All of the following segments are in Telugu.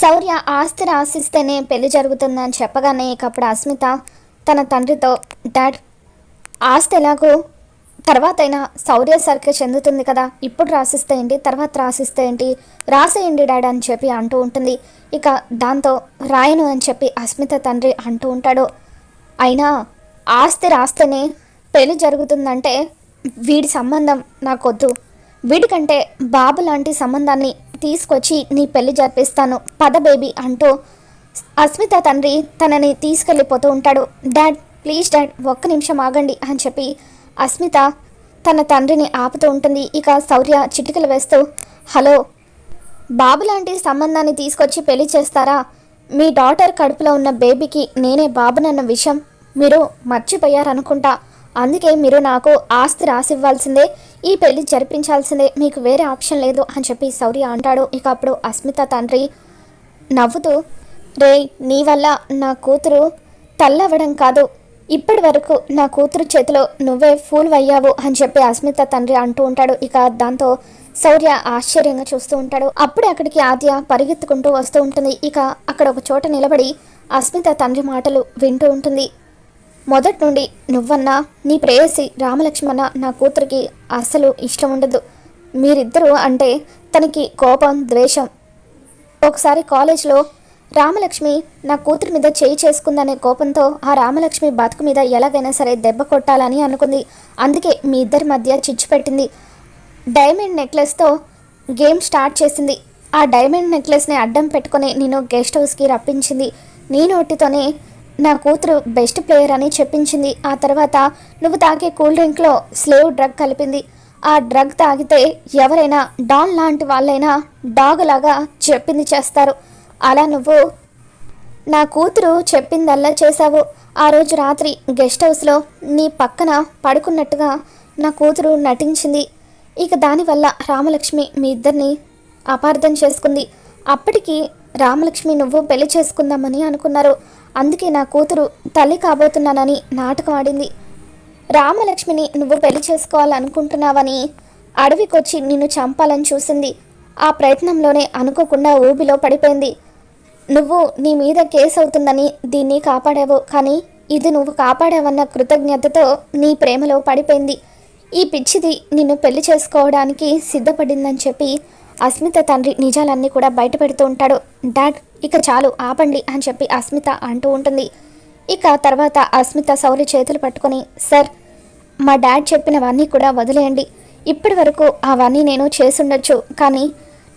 శౌర్య ఆస్తి ఆశిస్తేనే పెళ్ళి జరుగుతుందని చెప్పగానే ఇక అప్పుడు అస్మిత తన తండ్రితో డాడ్ ఆస్తి ఎలాగో? తర్వాత అయినా శౌర్య సరికి చెందుతుంది కదా. ఇప్పుడు రాసిస్తే ఏంటి? తర్వాత రాసిస్తే ఏంటి? రాసేయండి డాడ్ అని చెప్పి అంటూ ఉంటుంది. ఇక దాంతో రాయను అని చెప్పి అస్మిత తండ్రి అంటూ ఉంటాడు. అయినా ఆస్తి రాస్తేనే పెళ్ళి జరుగుతుందంటే వీడి సంబంధం నాకొద్దు. వీడికంటే బాబు లాంటి సంబంధాన్ని తీసుకొచ్చి నీ పెళ్ళి జరిపిస్తాను పద బేబీ అంటూ అస్మిత తండ్రి తనని తీసుకెళ్ళిపోతూ ఉంటాడు. డాడ్ ప్లీజ్ డాడ్ ఒక్క నిమిషం ఆగండి అని చెప్పి అస్మిత తన తండ్రిని ఆపుతూ ఉంటుంది. ఇక శౌర్య చిటికలు వేస్తూ హలో బాబు లాంటి సంబంధాన్ని తీసుకొచ్చి పెళ్ళి చేస్తారా? మీ డాటర్ కడుపులో ఉన్న బేబీకి నేనే బాబునన్న విషయం మీరు మర్చిపోయారనుకుంటా. అందుకే మీరు నాకు ఆస్తి రాసివ్వాల్సిందే. ఈ పెళ్ళి జరిపించాల్సిందే మీకు వేరే ఆప్షన్ లేదు అని చెప్పి సౌరి అంటాడు. ఇక అప్పుడు అస్మిత తండ్రి నవ్వుతూ రే నీ వల్ల నా కూతురు తల్లవ్వడం కాదు. ఇప్పటి వరకు నా కూతురు చేతిలో నువ్వే ఫూల్ అయ్యావు అని చెప్పి అస్మిత తండ్రి అంటూ ఉంటాడు. ఇక దాంతో శౌర్య ఆశ్చర్యంగా చూస్తూ ఉంటాడు. అప్పుడే అక్కడికి ఆద్య పరిగెత్తుకుంటూ వస్తూ ఉంటుంది. ఇక అక్కడ ఒక చోట నిలబడి అస్మిత తండ్రి మాటలు వింటూ ఉంటుంది. మొదటి నుండి నువ్వన్నా నీ ప్రేయసి రామలక్ష్మణ నా కూతురికి అస్సలు ఇష్టం ఉండదు. మీరిద్దరూ అంటే తనకి కోపం ద్వేషం. ఒకసారి కాలేజ్లో రామలక్ష్మి నా కూతురి మీద చేయి చేసుకుందనే కోపంతో ఆ రామలక్ష్మి బతుకు మీద ఎలాగైనా సరే దెబ్బ కొట్టాలని అనుకుంది. అందుకే మీ ఇద్దరి మధ్య చిచ్చు పెట్టింది. డైమండ్ నెక్లెస్తో గేమ్ స్టార్ట్ చేసింది. ఆ డైమండ్ నెక్లెస్ని అడ్డం పెట్టుకొని నేను గెస్ట్ హౌస్కి రప్పించింది. నీ నోటితోనే నా కూతురు బెస్ట్ ప్లేయర్ అని చెప్పించింది. ఆ తర్వాత నువ్వు తాగే కూల్ డ్రింక్లో స్లేవ్ డ్రగ్ కలిపింది. ఆ డ్రగ్ తాగితే ఎవరైనా డాన్ లాంటి వాళ్ళైనా డాగ్ లాగా చెప్పింది చేస్తారు. అలా నువ్వు నా కూతురు చెప్పిందల్లా చేశావు. ఆ రోజు రాత్రి గెస్ట్ హౌస్లో నీ పక్కన పడుకున్నట్టుగా నా కూతురు నటించింది. ఇక దానివల్ల రామలక్ష్మి మీ ఇద్దరిని అపార్థం చేసుకుంది. అప్పటికి రామలక్ష్మి నువ్వు పెళ్ళి చేసుకుందామని అనుకున్నారు. అందుకే నా కూతురు తల్లి కాబోతున్నానని నాటకం ఆడింది. రామలక్ష్మిని నువ్వు పెళ్ళి చేసుకోవాలనుకుంటున్నావని అడవికొచ్చి నిన్ను చంపాలని చూసింది. ఆ ప్రయత్నంలోనే అనుకోకుండా ఊబిలో పడిపోయింది. నువ్వు నీ మీద కేసు అవుతుందని దీన్ని కాపాడావు కానీ ఇది నువ్వు కాపాడావన్న కృతజ్ఞతతో నీ ప్రేమలో పడిపోయింది. ఈ పిచ్చిది నిన్ను పెళ్ళి చేసుకోవడానికి సిద్ధపడిందని చెప్పి అస్మిత తండ్రి నిజాలన్నీ కూడా బయట పెడుతూ ఉంటాడు. డాడ్ ఇక చాలు ఆపండి అని చెప్పి అస్మిత అంటూ ఉంటుంది. ఇక తర్వాత అస్మిత సౌరి చేతులు పట్టుకొని సార్ మా డాడ్ చెప్పినవన్నీ కూడా వదిలేయండి. ఇప్పటి వరకు అవన్నీ నేను చేసుండొచ్చు. కానీ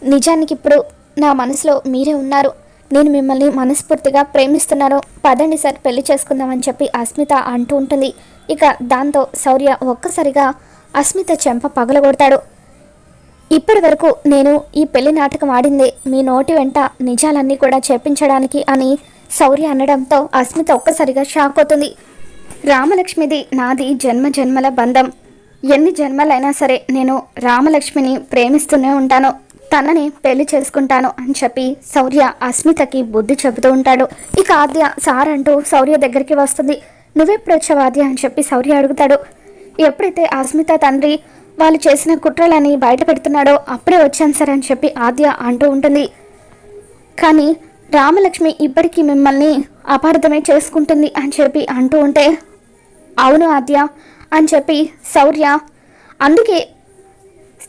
నిజానికి ఇప్పుడు నా మనసులో మీరే ఉన్నారు. నేను మిమ్మల్ని మనస్ఫూర్తిగా ప్రేమిస్తున్నాను. పదండి సార్ పెళ్ళి చేసుకుందామని చెప్పి అస్మిత అంటూ ఉంటుంది. ఇక దాంతో శౌర్య ఒక్కసారిగా అస్మిత చెంప పగలగొడతాడు. ఇప్పటి వరకు నేను ఈ పెళ్ళి నాటకం ఆడిందే మీ నోటి వెంట నిజాలన్నీ కూడా చెప్పించడానికి అని శౌర్య అనడంతో అస్మిత ఒక్కసారిగా షాక్ అవుతుంది. రామలక్ష్మిది నాది జన్మ జన్మల బంధం. ఎన్ని జన్మలైనా సరే నేను రామలక్ష్మిని ప్రేమిస్తూనే ఉంటాను. తనని పెళ్ళి చేసుకుంటాను అని చెప్పి శౌర్య అస్మితకి బుద్ధి చెబుతూ ఉంటాడు. ఇక ఆద్య సార్ అంటూ శౌర్య దగ్గరికి వస్తుంది. నువ్వెప్పుడు వచ్చావు ఆద్య? అని చెప్పి శౌర్య అడుగుతాడు. ఎప్పుడైతే అస్మిత తండ్రి వాళ్ళు చేసిన కుట్రలని బయట పెడుతున్నాడో అప్పుడే వచ్చాను సార్ అని చెప్పి ఆద్య అంటూ ఉంటుంది. కానీ రామలక్ష్మి ఇప్పటికీ మిమ్మల్ని అపార్థమే చేసుకుంటుంది అని చెప్పి అంటూ ఉంటే అవును ఆద్య అని చెప్పి శౌర్య అందుకే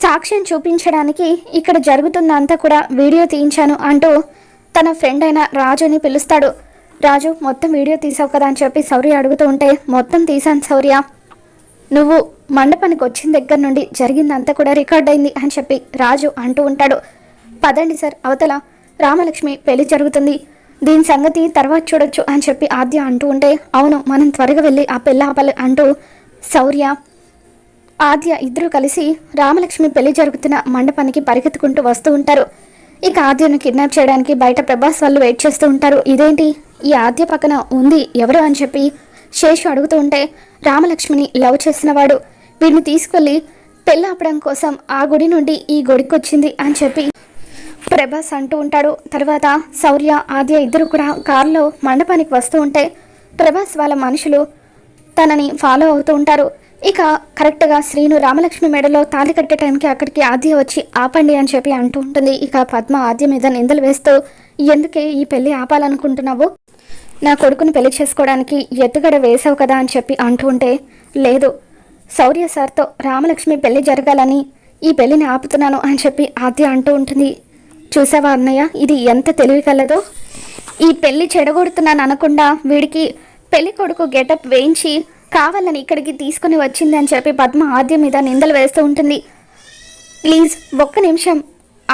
సాక్ష్యం చూపించడానికి ఇక్కడ జరుగుతుందంతా కూడా వీడియో తీయించాను అంటూ తన ఫ్రెండ్ అయిన రాజుని పిలుస్తాడు. రాజు మొత్తం వీడియో తీసావు కదా అని చెప్పి శౌర్య అడుగుతూ ఉంటే మొత్తం తీశాను శౌర్య. నువ్వు మండపానికి వచ్చిన దగ్గర నుండి జరిగిందంతా కూడా రికార్డ్ అయింది అని చెప్పి రాజు అంటూ ఉంటాడు. పదండి సార్ అవతల రామలక్ష్మి పెళ్ళి జరుగుతుంది. దీని సంగతి తర్వాత చూడొచ్చు అని చెప్పి ఆద్య అంటూ ఉంటే అవును మనం త్వరగా వెళ్ళి ఆ పెళ్ళి ఆపాలి అంటూ శౌర్య ఆద్య ఇద్దరు కలిసి రామలక్ష్మి పెళ్ళి జరుగుతున్న మండపానికి పరిగెత్తుకుంటూ వస్తూ ఉంటారు. ఇక ఆద్యను కిడ్నాప్ చేయడానికి బయట ప్రభాస్ వాళ్ళు వెయిట్ చేస్తూ ఉంటారు. ఇదేంటి? ఈ ఆద్య పక్కన ఉంది ఎవరు అని చెప్పి శేషు అడుగుతూ ఉంటే రామలక్ష్మిని లవ్ చేసినవాడు వీడిని తీసుకెళ్ళి పెళ్ళి ఆపడం కోసం ఆ గుడి నుండి ఈ గుడికి వచ్చింది అని చెప్పి ప్రభాస్ అంటూ ఉంటాడు. తర్వాత శౌర్య ఆద్య ఇద్దరు కూడా కారులో మండపానికి వస్తూ ఉంటే ప్రభాస్ వాళ్ళ మనుషులు తనని ఫాలో అవుతూ ఉంటారు. ఇక కరెక్ట్గా శ్రీను రామలక్ష్మి మెడలో తాళి కట్టే టైంకి అక్కడికి ఆద్య వచ్చి ఆపండి అని చెప్పి అంటూ ఉంటుంది. ఇక పద్మ ఆద్య మీద నిందలు వేస్తూ ఎందుకే ఈ పెళ్ళి ఆపాలనుకుంటున్నావు? నా కొడుకుని పెళ్ళి చేసుకోవడానికి ఎత్తుగడ వేసావు కదా అని చెప్పి అంటూ ఉంటే లేదు. శౌర్య సార్తో రామలక్ష్మి పెళ్ళి జరగాలని ఈ పెళ్ళిని ఆపుతున్నాను అని చెప్పి ఆద్య అంటూ ఉంటుంది. చూసావా అన్నయ్య ఇది ఎంత తెలివి కలదో. ఈ పెళ్ళి చెడగొడుతున్నాను అనకుండా వీడికి పెళ్ళి కొడుకు గెటప్ వేయించి కావాలని ఇక్కడికి తీసుకుని వచ్చింది అని చెప్పి పద్మ ఆద్య మీద నిందలు వేస్తూ ఉంటుంది. ప్లీజ్ ఒక్క నిమిషం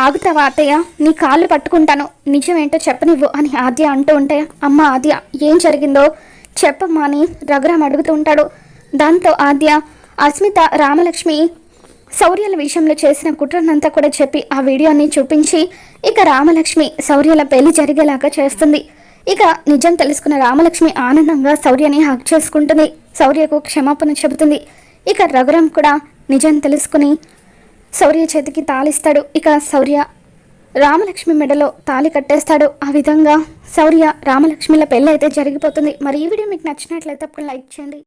ఆగుతావా అత్తయ్య నీ కాళ్ళు పట్టుకుంటాను. నిజమేంటో చెప్పనివ్వు అని ఆద్య అంటూ ఉంటే అమ్మ ఆద్య ఏం జరిగిందో చెప్పమ్మా అని రఘురామ్ అడుగుతూ ఉంటాడు. దాంతో ఆద్య అస్మిత రామలక్ష్మి శౌర్యల విషయంలో చేసిన కుట్రనంతా కూడా చెప్పి ఆ వీడియోని చూపించి ఇక రామలక్ష్మి శౌర్యల పెళ్ళి జరిగేలాగా చేస్తుంది. ఇక నిజం తెలుసుకున్న రామలక్ష్మి ఆనందంగా శౌర్యని హక్ చేసుకుంటుంది. శౌర్యకు క్షమాపణ చెబుతుంది. ఇక రఘురామ్ కూడా నిజం తెలుసుకుని శౌర్య చేతికి తాళిస్తాడు ఇక శౌర్య రామలక్ష్మి మెడలో తాళి కట్టేస్తాడు. ఆ విధంగా శౌర్య రామలక్ష్మిల పెళ్ళి అయితే జరిగిపోతుంది. మరి ఈ వీడియో మీకు నచ్చినట్లయితే అప్పుడు లైక్ చేయండి.